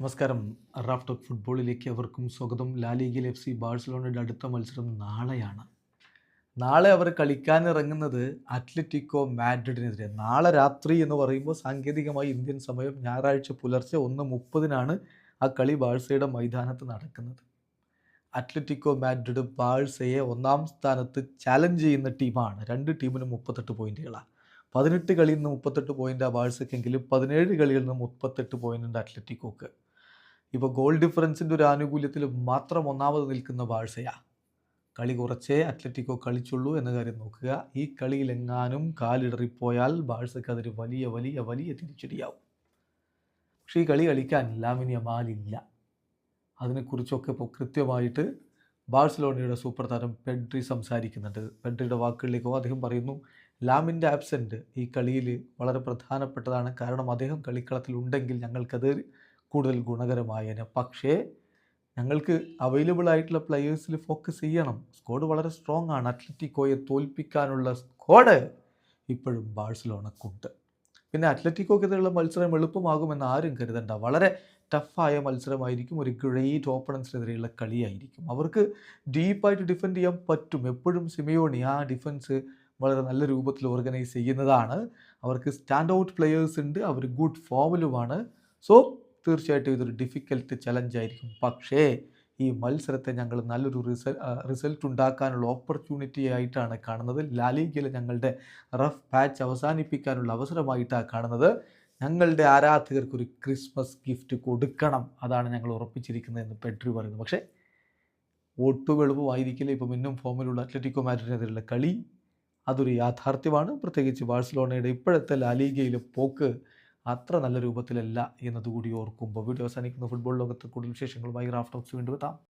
നമസ്കാരം. Raf talk ഫുട്ബോളിലേക്ക് അവർക്കും സ്വാഗതം. ലാ ലീഗിൽ എഫ് സി ബാഴ്സലോണയുടെ അടുത്ത മത്സരം നാളെയാണ്. നാളെ അവർ കളിക്കാനിറങ്ങുന്നത് അത്ലറ്റിക്കോ മാഡ്രിഡിനെതിരെ. നാളെ രാത്രി എന്ന് പറയുമ്പോൾ സാങ്കേതികമായി ഇന്ത്യൻ സമയം ഞായറാഴ്ച പുലർച്ചെ ഒന്ന് മുപ്പതിനാണ് ആ കളി ബാഴ്സയുടെ മൈതാനത്ത് നടക്കുന്നത്. അത്ലറ്റിക്കോ മാഡ്രിഡ് ബാഴ്സയെ ഒന്നാം സ്ഥാനത്ത് ചാലഞ്ച് ചെയ്യുന്ന ടീമാണ്. രണ്ട് ടീമിനും മുപ്പത്തെട്ട് പോയിന്റുകളാണ്. പതിനെട്ട് കളിയിൽ നിന്ന് മുപ്പത്തെട്ട് പോയിന്റ് ആ ബാഴ്സക്കെങ്കിലും പതിനേഴ് കളിയിൽ നിന്ന് മുപ്പത്തെട്ട് പോയിന്റ് അത്ലറ്റിക്കോക്ക്. ഇപ്പോൾ ഗോൾ ഡിഫറൻസിന്റെ ഒരു ആനുകൂല്യത്തിൽ മാത്രം ഒന്നാമത് നിൽക്കുന്ന ബാഴ്സയാ. കളി കുറച്ചേ അത്ലറ്റിക്കോ കളിച്ചുള്ളൂ എന്ന കാര്യം നോക്കുക. ഈ കളിയിലെങ്ങാനും കാലിടറിപ്പോയാൽ ബാഴ്സയ്ക്ക് അതൊരു വലിയ വലിയ വലിയ തിരിച്ചടിയാവും. പക്ഷേ ഈ കളി കളിക്കാൻ ലാമിനി അമാലില്ല അതിനെക്കുറിച്ചൊക്കെ ഇപ്പോൾ കൃത്യമായിട്ട് ബാഴ്സലോണയുടെ സൂപ്പർ താരം പെഡ്രി സംസാരിക്കുന്നുണ്ട്. പെഡ്രിയുടെ വാക്കുകളിലേക്കോ അദ്ദേഹം പറയുന്നു ലാമിന്റെ ആബ്സെന്റ് ഈ കളിയിൽ വളരെ പ്രധാനപ്പെട്ടതാണ്. കാരണം അദ്ദേഹം കളിക്കളത്തിൽ ഉണ്ടെങ്കിൽ ഞങ്ങൾക്കത് കൂടുതൽ ഗുണകരമായേനെ പക്ഷേ ഞങ്ങൾക്ക് അവൈലബിൾ ആയിട്ടുള്ള പ്ലെയേഴ്സിൽ ഫോക്കസ് ചെയ്യണം. സ്ക്വാഡ് വളരെ സ്ട്രോങ് ആണ്. അത്ലറ്റിക്കോയെ തോൽപ്പിക്കാനുള്ള സ്ക്വാഡ് ഇപ്പോഴും ബാഴ്സലോണക്കുണ്ട്. പിന്നെ അത്ലറ്റിക്കോക്കെതിരെയുള്ള മത്സരം എളുപ്പമാകുമെന്ന് ആരും കരുതണ്ട. വളരെ ടഫായ മത്സരമായിരിക്കും. ഒരു ഗ്രേറ്റ് ഓപ്പണൻസിനെതിരെയുള്ള കളിയായിരിക്കും. അവർക്ക് ഡീപ്പായിട്ട് ഡിഫെൻഡ് ചെയ്യാൻ പറ്റും. എപ്പോഴും സിമിയോണി ആ ഡിഫൻസ് വളരെ നല്ല രൂപത്തിൽ ഓർഗനൈസ് ചെയ്യുന്നതാണ്. അവർക്ക് സ്റ്റാൻഡ് ഔട്ട് പ്ലെയേഴ്സ് ഉണ്ട് അവർ ഗുഡ് ഫോമിലുമാണ് സോ തീർച്ചയായിട്ടും ഇതൊരു ഡിഫിക്കൽട്ട് ചലഞ്ച് ആയിരിക്കും. പക്ഷേ ഈ മത്സരത്തെ ഞങ്ങൾ നല്ലൊരു റിസൽ റിസൾട്ട് ഉണ്ടാക്കാനുള്ള ഓപ്പർച്യൂണിറ്റി ആയിട്ടാണ് കാണുന്നത്. ലാലിഗയിൽ ഞങ്ങളുടെ റഫ് പാച്ച് അവസാനിപ്പിക്കാനുള്ള അവസരമായിട്ടാണ് കാണുന്നത്. ഞങ്ങളുടെ ആരാധകർക്ക് ഒരു ക്രിസ്മസ് ഗിഫ്റ്റ് കൊടുക്കണം. അതാണ് ഞങ്ങൾ ഉറപ്പിച്ചിരിക്കുന്നത് എന്ന് പെട്രി പറയുന്നു. പക്ഷേ ഒട്ടും എളുപ്പമായിരിക്കില്ല ഇപ്പം ഇന്നും ഫോമിലുള്ള അത്ലറ്റിക്കോ മാറ്റിനെതിരുള്ള കളി. അതൊരു യാഥാർത്ഥ്യമാണ്. പ്രത്യേകിച്ച് ബാഴ്സലോണയുടെ ഇപ്പോഴത്തെ ലാലീഗയിലെ പോക്ക് അത്ര നല്ല രൂപത്തിലല്ല എന്നതുകൂടി ഓർക്കുമ്പോൾ. വീഡിയോ അവസാനിക്കുന്ന. ഫുട്ബോൾ ലോകത്ത് കൂടുതൽ വിശേഷങ്ങളുമായി റാഫ്റ്റോക്സ് വീണ്ടും എത്താം.